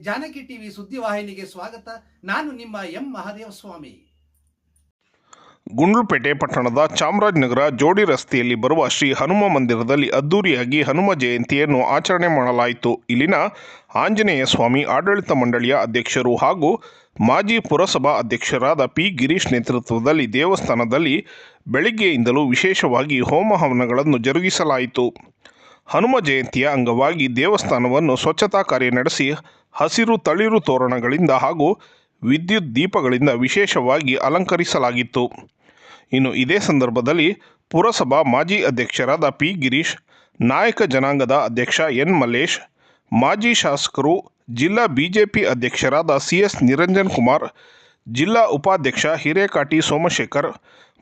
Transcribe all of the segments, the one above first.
Janaki TV ಸುದ್ದಿವಾಹಿನಿಗೆ ಸ್ವಾಗತ. ನಾನು ನಿಮ್ಮ ಎಂ ಮಹಾದೇವ ಸ್ವಾಮಿ. ಗುಂಡ್ಲುಪೇಟೆ ಪಟ್ಟಣದ ಚಾಮರಾಜನಗರ ಜೋಡಿ ರಸ್ತೆಯಲ್ಲಿ ಬರುವ ಶ್ರೀ ಹನುಮ ಮಂದಿರದಲ್ಲಿ ಅದ್ದೂರಿಯಾಗಿ ಹನುಮ ಜಯಂತಿಯನ್ನು ಆಚರಣೆ ಮಾಡಲಾಯಿತು. ಇಲ್ಲಿನ ಆಂಜನೇಯ ಸ್ವಾಮಿ ಆಡಳಿತ ಮಂಡಳಿಯ ಅಧ್ಯಕ್ಷರು ಹಾಗೂ ಮಾಜಿ ಪುರಸಭಾ ಅಧ್ಯಕ್ಷರಾದ ಪಿ ಗಿರೀಶ್ ನೇತೃತ್ವದಲ್ಲಿ ದೇವಸ್ಥಾನದಲ್ಲಿ ಬೆಳಿಗ್ಗೆಯಿಂದಲೂ ವಿಶೇಷವಾಗಿ ಹೋಮ ಹವನಗಳನ್ನು ಜರುಗಿಸಲಾಯಿತು. ಹನುಮ ಜಯಂತಿಯ ಅಂಗವಾಗಿ ದೇವಸ್ಥಾನವನ್ನು ಸ್ವಚ್ಛತಾ ಕಾರ್ಯ ನಡೆಸಿ ಹಸಿರು ತಳಿರು ತೋರಣಗಳಿಂದ ಹಾಗೂ ವಿದ್ಯುತ್ ದೀಪಗಳಿಂದ ವಿಶೇಷವಾಗಿ ಅಲಂಕರಿಸಲಾಗಿತ್ತು. ಇನ್ನು ಇದೇ ಸಂದರ್ಭದಲ್ಲಿ ಪುರಸಭಾ ಮಾಜಿ ಅಧ್ಯಕ್ಷರಾದ ಪಿ ಗಿರೀಶ್, ನಾಯಕ ಜನಾಂಗದ ಅಧ್ಯಕ್ಷ ಎನ್ ಮಲ್ಲೇಶ್, ಮಾಜಿ ಶಾಸಕರು ಜಿಲ್ಲಾ ಬಿಜೆಪಿ ಅಧ್ಯಕ್ಷರಾದ ಸಿ ಎಸ್ ನಿರಂಜನ್ ಕುಮಾರ್, ಜಿಲ್ಲಾ ಉಪಾಧ್ಯಕ್ಷ ಹಿರೇಕಾಟಿ ಸೋಮಶೇಖರ್,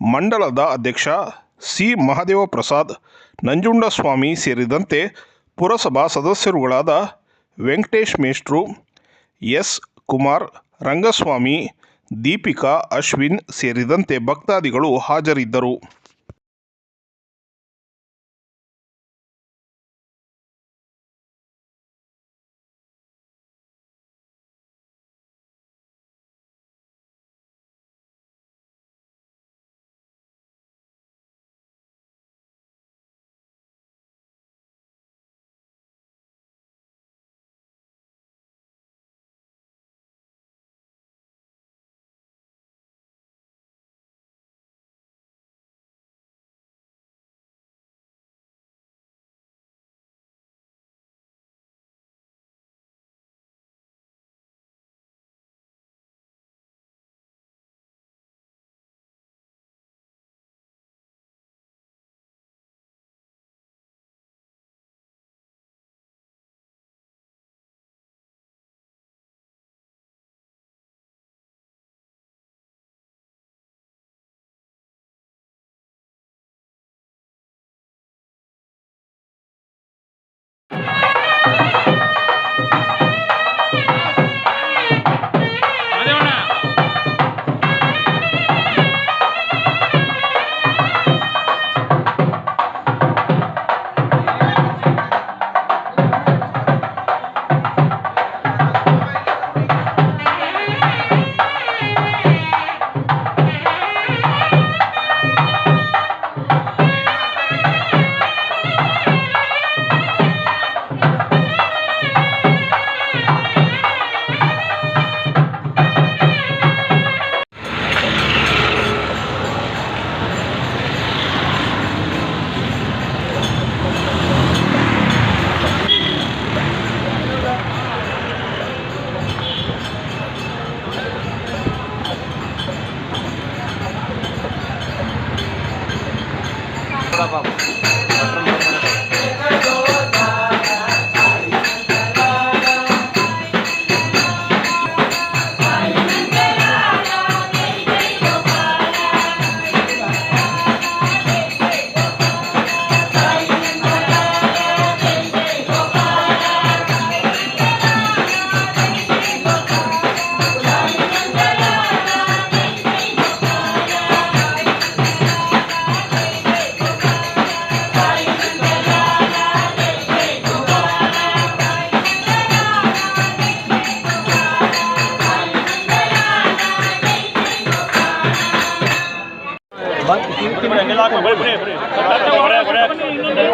ಮಂಡಲದ ಅಧ್ಯಕ್ಷ ಸಿ ಮಹದೇವ ಪ್ರಸಾದ್ ನಂಜುಂಡಸ್ವಾಮಿ ಸೇರಿದಂತೆ ಪುರಸಭಾ ಸದಸ್ಯರುಗಳಾದ ವೆಂಕಟೇಶ್ ಮೇಷ್ಟ್ರು ಎಸ್. ಕುಮಾರ್ ರಂಗಸ್ವಾಮಿ ದೀಪಿಕಾ ಅಶ್ವಿನ್ ಸೇರಿದಂತೆ ಭಕ್ತಾದಿಗಳು ಹಾಜರಿದ್ದರು.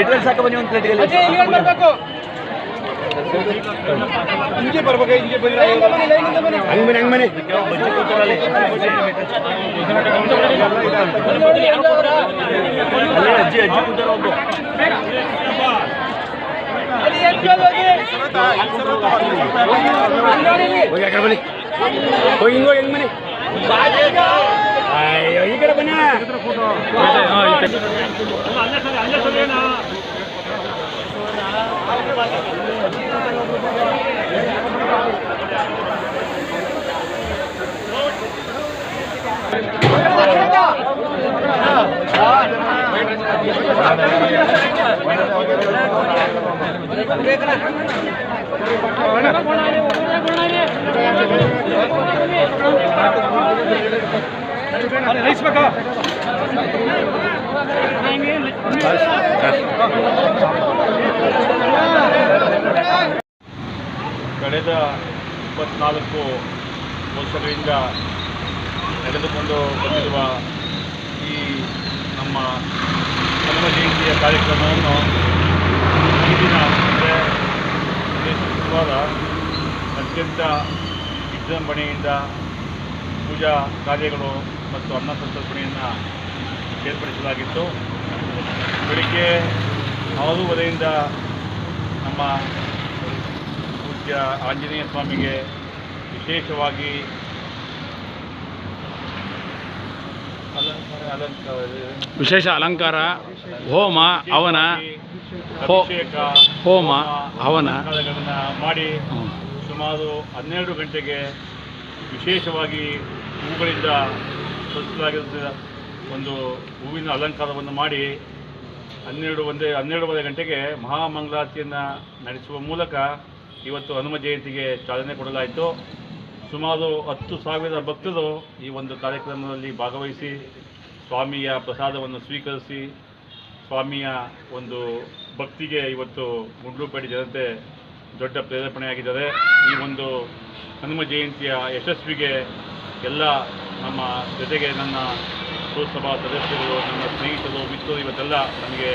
ಬಿಟ್ರೆ ಸಾಕು ಬನ್ನಿ ಒಂದು ಪ್ಲೇಟ್ಗೆ ಹಿಂಗೆ ಬರ್ಬೇಕು? ಹಿಂಗೆ ಬನ್ನಿ ಹಂಗ್ ಬನ್ನಿ ಹಂಗ್ ಬನ್ನಿ. ಅಲ್ಲೇ ಅಜ್ಜಿ ಅಜ್ಜಿ ಕೂತಾರ ಒಬ್ಬ ಹೋಗಿ? ಆ ಕಡೆ ಬನ್ನಿ. ಹೋಗಿ ಹಿಂಗೋ ಹೋಗಿ ಹೆಂಗ್ ಬನ್ನಿ. ಅಯ್ಯೋ ಈ ಕಡೆ ಬನ್ನಿ. ಅಲ್ಲೇ ಸರಿ ಅಲ್ಲೇ ಸರಿ ಇಪ್ಪತ್ನಾಲ್ಕು ವರ್ಷಗಳಿಂದ ನಡೆದುಕೊಂಡು ಬಂದಿರುವ ಈ ನಮ್ಮ ಜನ್ಮ ಜಯಂತಿಯ ಕಾರ್ಯಕ್ರಮವನ್ನು ಈ ದಿನ ಅಂದರೆ ಶುಕ್ರವಾರ ಅತ್ಯಂತ ವಿಜೃಂಭಣೆಯಿಂದ ಪೂಜಾ ಕಾರ್ಯಗಳು ಮತ್ತು ಅನ್ನ ಸಂತರ್ಪಣೆಯನ್ನು ಏರ್ಪಡಿಸಲಾಗಿತ್ತು. ಬೆಳಿಗ್ಗೆ ಆರೂವರೆಯಿಂದ ನಮ್ಮ ಪೂಜ್ಯ ಆಂಜನೇಯ ಸ್ವಾಮಿಗೆ ವಿಶೇಷವಾಗಿ ಅಲಂಕಾರ ಅಲಂಕಾರ ವಿಶೇಷ ಅಲಂಕಾರ ಹೋಮ ಅವನ ಅಭಿಷೇಕ ಹೋಮ, ಹವನ. ಮಾಡಿ ಸುಮಾರು ಹನ್ನೆರಡು ಗಂಟೆಗೆ ವಿಶೇಷವಾಗಿ ಹೂಗಳಿಂದ ಸಜ್ಜಲಾಗಿರುವ ಒಂದು ಹೂವಿನ ಅಲಂಕಾರವನ್ನು ಮಾಡಿ ಹನ್ನೆರಡು ಒಂದೇ ಹನ್ನೆರಡುವರೆ ಗಂಟೆಗೆ ಮಹಾಮಂಗಳಾರತಿಯನ್ನು ನಡೆಸುವ ಮೂಲಕ ಇವತ್ತು ಹನುಮ ಜಯಂತಿಗೆ ಚಾಲನೆ ಕೊಡಲಾಯಿತು. ಸುಮಾರು ಹತ್ತು ಸಾವಿರ ಭಕ್ತರು ಈ ಒಂದು ಕಾರ್ಯಕ್ರಮದಲ್ಲಿ ಭಾಗವಹಿಸಿ ಸ್ವಾಮಿಯ ಪ್ರಸಾದವನ್ನು ಸ್ವೀಕರಿಸಿ, ಸ್ವಾಮಿಯ ಒಂದು ಭಕ್ತಿಗೆ ಇವತ್ತು ಗುಂಡ್ಲುಪೇಟೆ ಜನತೆ ದೊಡ್ಡ ಪ್ರೇರೇಪಣೆಯಾಗಿದ್ದಾರೆ. ಈ ಒಂದು ಹನುಮ ಜಯಂತಿಯ ಯಶಸ್ವಿಗೆ ಎಲ್ಲ ನಮ್ಮ ಜೊತೆಗೆ ನನ್ನ ಲೋಕಸಭಾ ಸದಸ್ಯರು, ನನ್ನ ಸ್ನೇಹಿತರು, ಮಿತ್ರರು ಇವತ್ತೆಲ್ಲ ನನಗೆ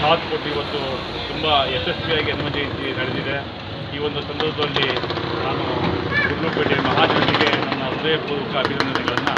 ಸಾಥ್ ಕೊಟ್ಟು ಇವತ್ತು ತುಂಬ ಯಶಸ್ವಿಯಾಗಿ ಹನುಮ ಜಯಂತಿ ನಡೆದಿದೆ. ಈ ಒಂದು ಸಂದರ್ಭದಲ್ಲಿ ನಾನು ಗುಂಡ್ಲುಪೇಟೆ ಮಹಾಜನಿಗೆ ನನ್ನ ಹೃದಯಪೂರ್ವಕ ಅಭಿನಂದನೆಗಳನ್ನು